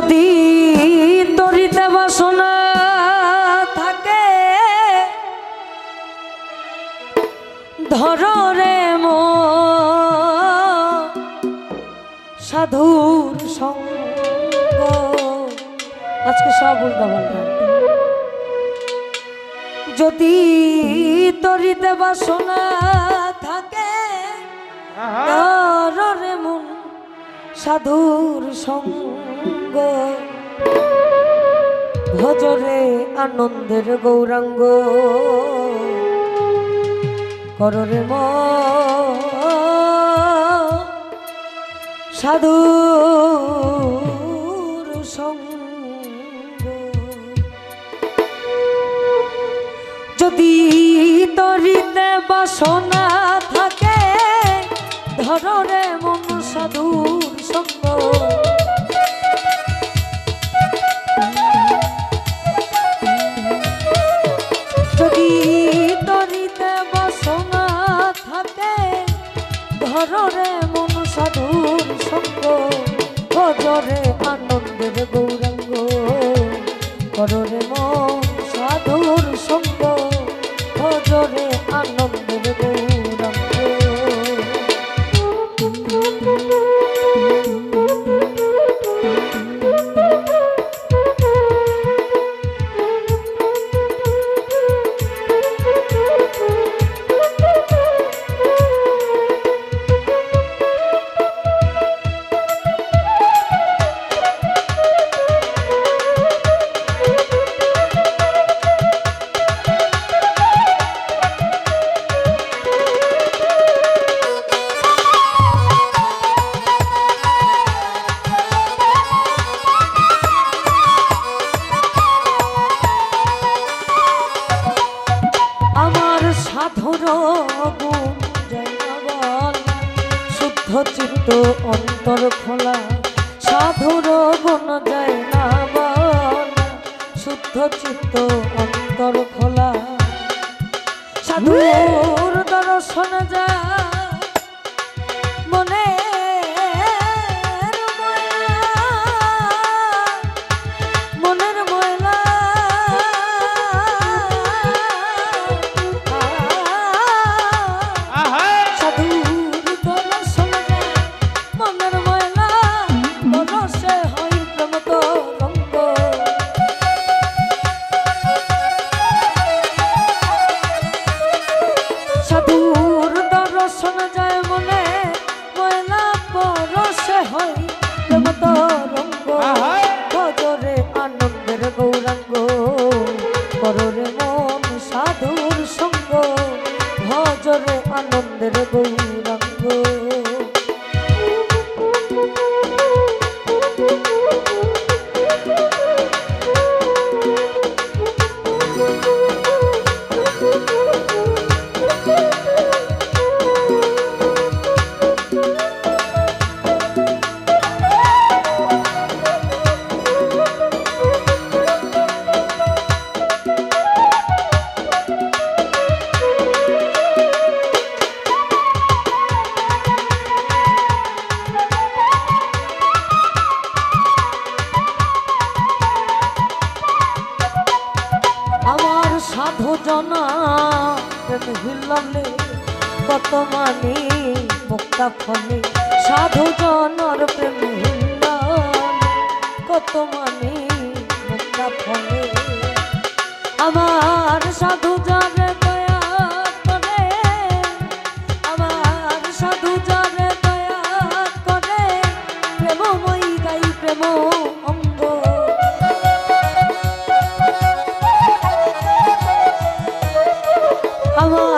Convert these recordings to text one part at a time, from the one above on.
যদি তরিতে বাসনা থাকে ধর রে মো সাধুর সঙ্গ। আজকে সব উল্টা পাল্টা যদি তরিতে বাসনা থাকে ধর সাধুর সঙ্গ। ভজরে আনন্দের গৌরাঙ্গ। কররে ম। সাধুর সঙ্গ। যদি তরিতে বাসনা থাকে ধরে মন সাধুর সঙ্গ যদি তরিতে বসনা থাকে ধরে আমার শুদ্ধ চিত্ত অন্তর খোলা সাধুর গুণ যায় না বল শুদ্ধ চিত্ত অন্তর খোলা, সাধুর দর্শন যা মনে কত মানি মুক্তা ফলে সাধু জনর প্রেম কত মানি মুক্তা ফলে? আমার সাধু জনে আমার সাধু গাই প্রেম আমার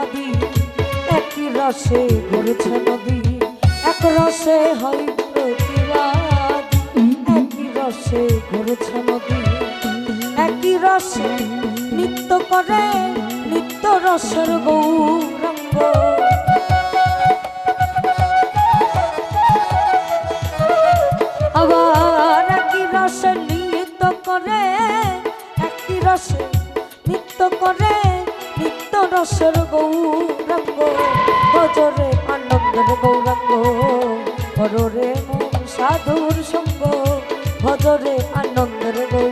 প্রতিবাদী একই রসে গড়েছে নদী, এক রসে হই প্রতিবাদ, একই রসে নদী, একই রসে নৃত্য করে নিত্য রসের গৌরঙ্গ রসের গৌরঙ্গ ভজরে আনন্দর গৌরঙ্গ। হররে মন সাধুর সঙ্গ ভজরে আনন্দর গৌরঙ্গ।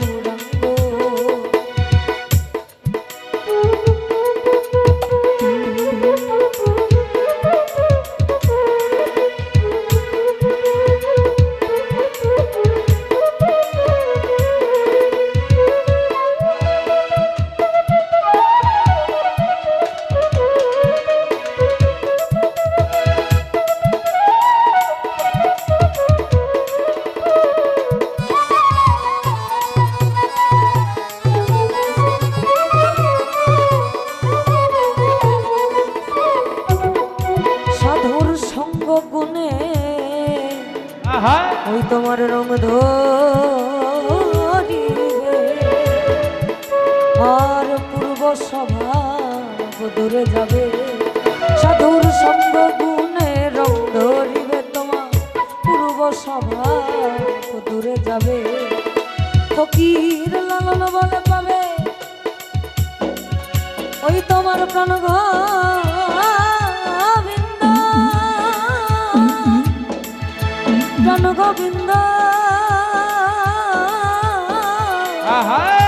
ওই তোমার রং ধরিবে আর পূর্ব স্বভাব দূরে যাবে। সাধুর সঙ্গ গুণে রং ধরিবে তোমার। পূর্ব স্বভাব দূরে যাবে। ফকির লালন বলে পাবে। ওই তোমার প্রাণ গোবিন্দ প্রাণ গোবিন্দ আহা